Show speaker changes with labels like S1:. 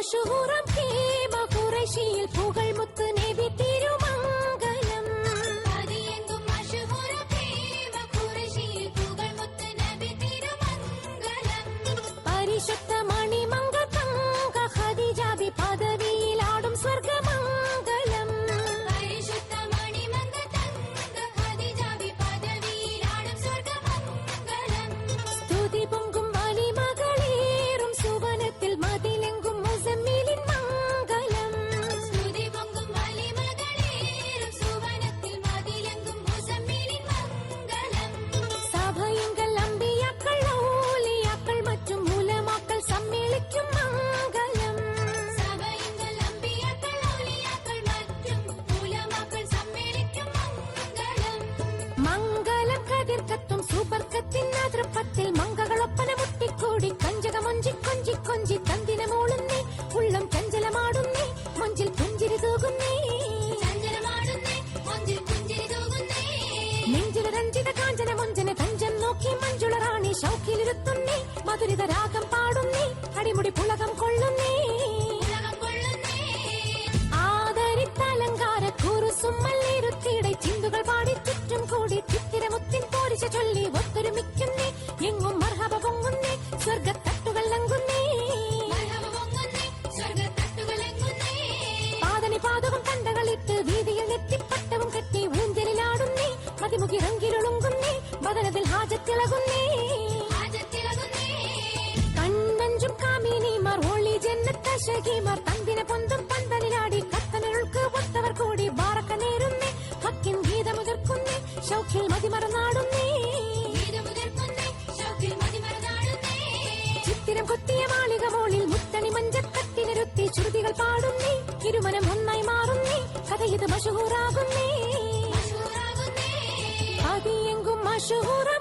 S1: அஷுகுரம் கேம குறைஷியில் புகழ் முத்து நெபித்தே ഷൗഖി മഞ്ജുള റാണി മധുരിത രാഗം പാടുന്നേ അടിമുടി മകനതിൽ ഹാജത്തിളകുന്നേ. കണ്ണഞ്ചും കാമിനിമാർ ഒളി ജന്നത്തശകിമാർ തന്തിനെ പൊന്തും പന്തലിലാടി കത്തനകൾക്ക് ഒത്തവർ കൂടി വാറക്ക നേരുന്നേ. ഹക്കിൻ ഗീതമുതിർക്കുന്നേ ഷൗഖിൽ മതിമറന്നാടുന്നേ. ചിത്തിരം കൊത്തിയ മാളിക മോളിൽ മുത്തണി മഞ്ചക്കത്തിനിരുത്തി ശ്രുതികൾ പാടുന്നേ. ഇരുമനം ഒന്നായി മാറുന്നേ. കഥ ഇത് മഷഹൂറാ مشهورا